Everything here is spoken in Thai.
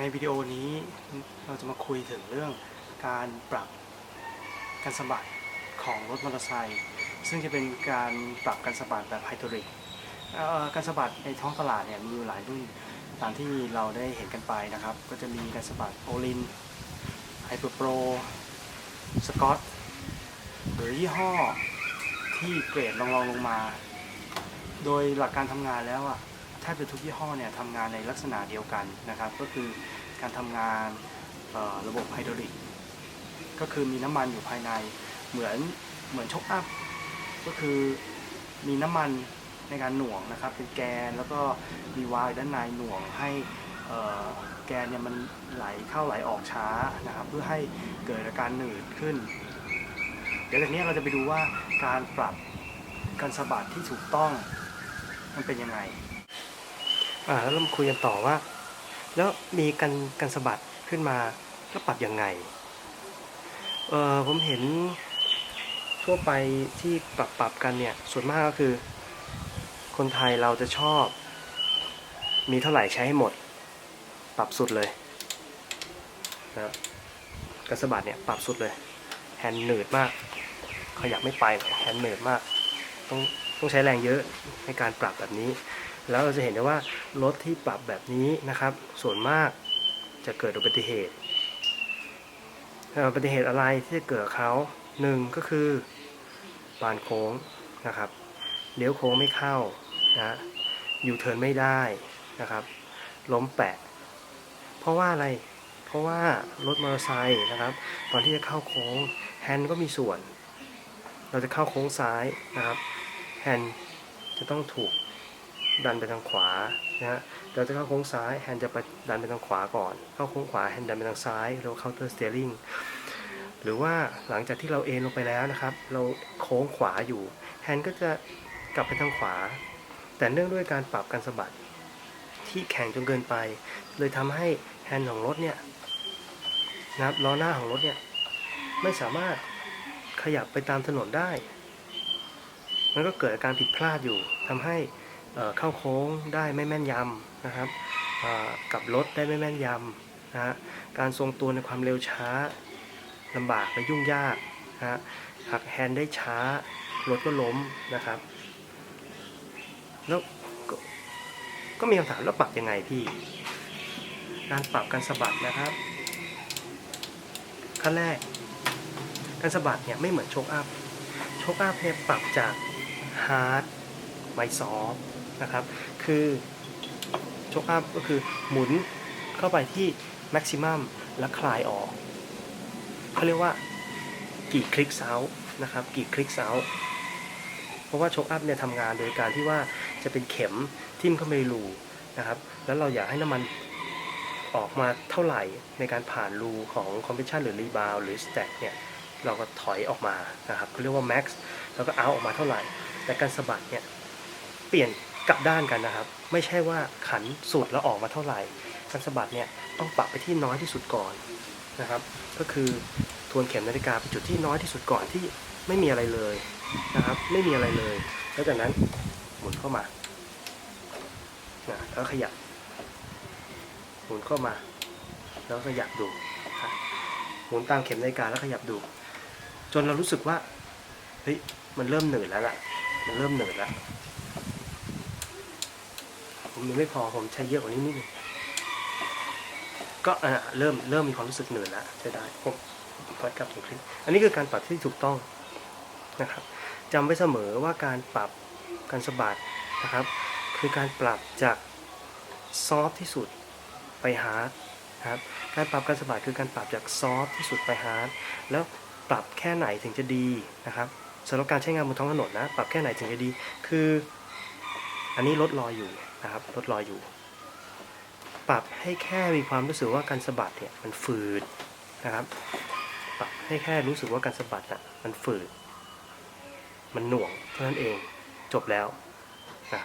ในวิดีโอนี้เราจะมาคุยถึงเรื่องการปรับการสะบัดของรถมอเตอร์ไซค์ซึ่งจะเป็นการปรับการสะบัดแบบไฮดรอลิกการสะบัดในท้องตลาดเนี่ยมีอยู่หลายรุ่นตามที่เราได้เห็นกันไปนะครับ ก็จะมีการสะบัดโอลินไฮเปอร์โปรสกอตหรือยี่ห้อที่เกรดรองๆลงมา โดยหลักการทำงานแล้วอะ บจะทุกยี่ห้อเนี่ยทำงานในลักษณะเดียวกันนะครับ ก็คือการทำงานระบบไฮดรอลิกก็คือมีน้ำมันอยู่ภายในเหมือนเหมือนชกอัพก็คือมีน้ำมันในการหน่วงนะครับ เป็นแกนแล้วก็มีวาล์วด้านในหน่วงให้แกนเนี่ยมันไหลเข้าไหลออกช้านะครับ เพื่อให้เกิดอาการหนืดขึ้น เดี๋ยวจากนี้เราจะไปดูว่าการปรับการสะบัดที่ถูกต้องมันเป็นยังไง อ่าแล้วเราคุยกันต่อว่า แล้วมีการการสะบัดขึ้นมาแล้วปรับยังไง เออผมเห็นทั่วไปที่ปรับปรับกันเนี่ย ส่วนมากก็คือ คนไทยเราจะชอบ มีเท่าไหร่ใช้ให้หมด ปรับสุดเลยนะครับกระสะบัดเนี่ยปรับสุดเลย แฮนด์หนืดมาก ขยับไม่ไปแฮนด์หนืดมาก ต้องต้องใช้แรงเยอะในการปรับแบบนี้ แล้วเราจะเห็นได้ว่ารถที่ปรับแบบนี้นะครับ ส่วนมากจะเกิดอุบัติเหตุอุบัติเหตุอะไรที่จะเกิดเขาหนึ่งก็คือบานโค้งนะครับเลี้ยวโค้งไม่เข้านะยูเทิร์นไม่ได้นะครับ ล้มแปะ เพราะว่าอะไร เพราะว่ารถมอเตอร์ไซค์นะครับ ตอนที่จะเข้าโค้งแฮนด์ก็มีส่วน เราจะเข้าโค้งซ้ายนะครับแฮนด์จะต้องถูก ดันไปทางขวานะฮะเราจะเข้าโค้งซ้ายแฮนด์จะไปดันไปทางขวาก่อน เข้าโค้งขวาแฮนด์ดันไปทางซ้ายเราเคาน์เตอร์สเตียริงหรือว่าหลังจากที่เราเอนลงไปแล้วนะครับ เราโค้งขวาอยู่ แฮนด์ก็จะกลับไปทางขวา แต่เนื่องด้วยการปรับการสะบัดที่แข็งจนเกินไป เลยทำให้แฮนด์ของรถเนี่ยนะครับล้อหน้าของรถเนี่ยไม่สามารถขยับไปตามถนนได้ มันก็เกิดอาการผิดพลาดอยู่ทำให้ เข้าโค้งได้ไม่แม่นยำนะครับกับรถได้ไม่แม่นยำนะฮะการทรงตัวในความเร็วช้าลำบากและยุ่งยากนะฮะหักแฮนด์ได้ช้ารถก็ล้มนะครับแล้วก็ก็มีคำถามแล้วปรับยังไงพี่ การปรับการสะบัดนะครับขั้นแรก การสะบัดเนี่ยไม่เหมือนโชคอัพโชคอัพเนี่ยปรับจากฮาร์ดไปซอฟ นะครับ คือโชคอัพก็คือหมุนเข้าไปที่แม็กซิมัมแล้วคลายออกเขาเรียกว่ากี่คลิกเซานะครับ กี่คลิกเซาเพราะว่าโชคอัพเนี่ยทำงานโดยการที่ว่าจะเป็นเข็มทิ่มเข้าไปรูนะครับ แล้วเราอยากให้น้ำมันออกมาเท่าไหร่ในการผ่านรูของคอมเพรสชันหรือรีบาวหรือสแต็กเนี่ยเราก็ถอยออกมานะครับเขาเรียกว่า max แล้วก็เอาออกมาเท่าไหร่ แต่การสะบัดเนี่ยเปลี่ยน กลับด้านกันนะครับ ไม่ใช่ว่าขันสุดแล้วออกมาเท่าไหร่การสะบัดเนี่ยต้องปรับไปที่น้อยที่สุดก่อนนะครับ ก็คือทวนเข็มนาฬิกาไปจุดที่น้อยที่สุดก่อนที่ไม่มีอะไรเลยนะครับ ไม่มีอะไรเลย แล้วจากนั้นหมุนเข้ามานะแล้วขยับหมุนเข้ามา แล้วขยับดูหมุนตามเข็มนาฬิกาแล้วขยับดู จนเรารู้สึกว่าเฮ้ยมันเริ่มเหนื่อยแล้วล่ะ มันเริ่มเหนื่อยแล้ว ผมยังไม่พอผมใช้เยอะกว่านี้นิดนึงก็อ่าเริ่มเริ่มมีความรู้สึกเหนื่อยแล้วใช่ได้ผมพอดกลับถึงคลิปอันนี้คือการปรับที่ถูกต้องนะครับจำไว้เสมอว่าการปรับการสะบัดนะครับ คือการปรับจากซอฟที่สุดไปฮาร์ดนะครับการปรับการสะบัดคือการปรับจากซอฟที่สุดไปฮาร์ดแล้วปรับแค่ไหนถึงจะดีนะครับสำหรับการใช้งานบนท้องถนนนะ ปรับแค่ไหนถึงจะดี คือ อันนี้ลดรอยอยู่ นะครับลดรอยอยู่ ปรับให้แค่มีความรู้สึกว่าการสะบัดเนี่ยมันฝืดนะครับ ปรับให้แค่รู้สึกว่าการสะบัดอะมันฝืด มันหน่วงเท่านั้นเองจบแล้ว